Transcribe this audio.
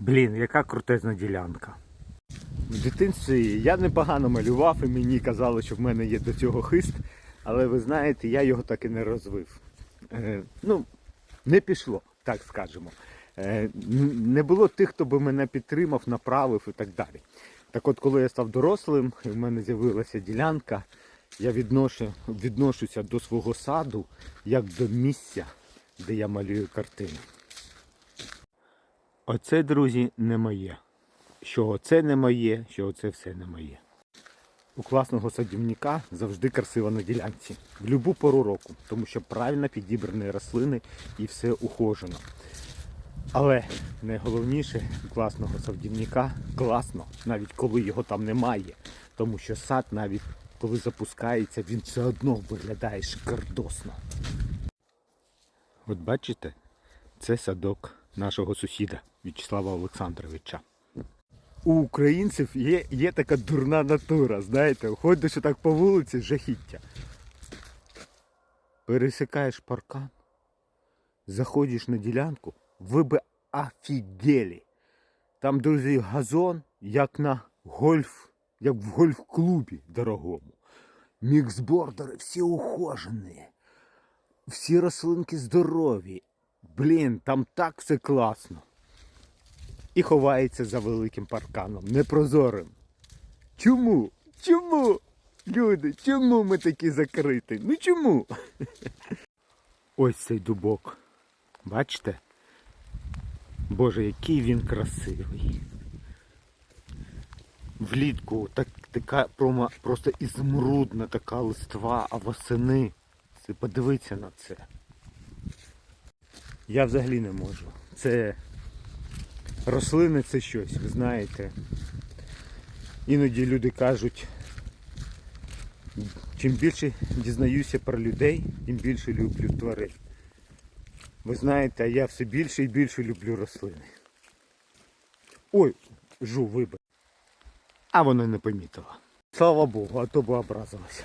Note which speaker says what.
Speaker 1: Блін, яка крутезна ділянка. В дитинстві я непогано малював і мені казали, що в мене є до цього хист, але ви знаєте, я його так і не розвив. Е, ну, не пішло, так скажемо. Е, не було тих, хто би мене підтримав, направив і так далі. Так от, коли я став дорослим, і в мене з'явилася ділянка, я відношу, відношуся до свого саду як до місця, де я малюю картини. Оце, друзі, не моє. Що оце не моє, що оце все не моє. У класного садівника завжди красиво на ділянці. В будь-яку пору року, тому що правильно підібрані рослини і все ухожено. Але найголовніше у класного садівника класно, навіть коли його там немає. Тому що сад, навіть коли запускається, він все одно виглядає шикардосно. От бачите, це садок нашого сусіда В'ячеслава Олександровича. У українців є, є така дурна натура, знаєте, ходиш так по вулиці жахіття. Пересікаєш паркан, заходиш на ділянку, ви би офігели. Там, друзі, газон, як на гольф, як в гольф-клубі дорогому. Міксбордери всі ухожені. Всі рослинки здорові. Блін, там так все класно. І ховається за великим парканом, непрозорим. Чому? Чому? Люди, чому ми такі закриті? Ну чому? Ось цей дубок. Бачите? Боже, який він красивий. Влітку так, така прома, просто ізмрудна така листва, а восени. Подивіться на це. Я взагалі не можу. Це рослини це щось, ви знаєте. Іноді люди кажуть, чим більше дізнаюся про людей, тим більше люблю тварин. Ви знаєте, я все більше і більше люблю рослини. Ой, жу, вибач. А вона не помітила. Слава Богу, а то б образилася.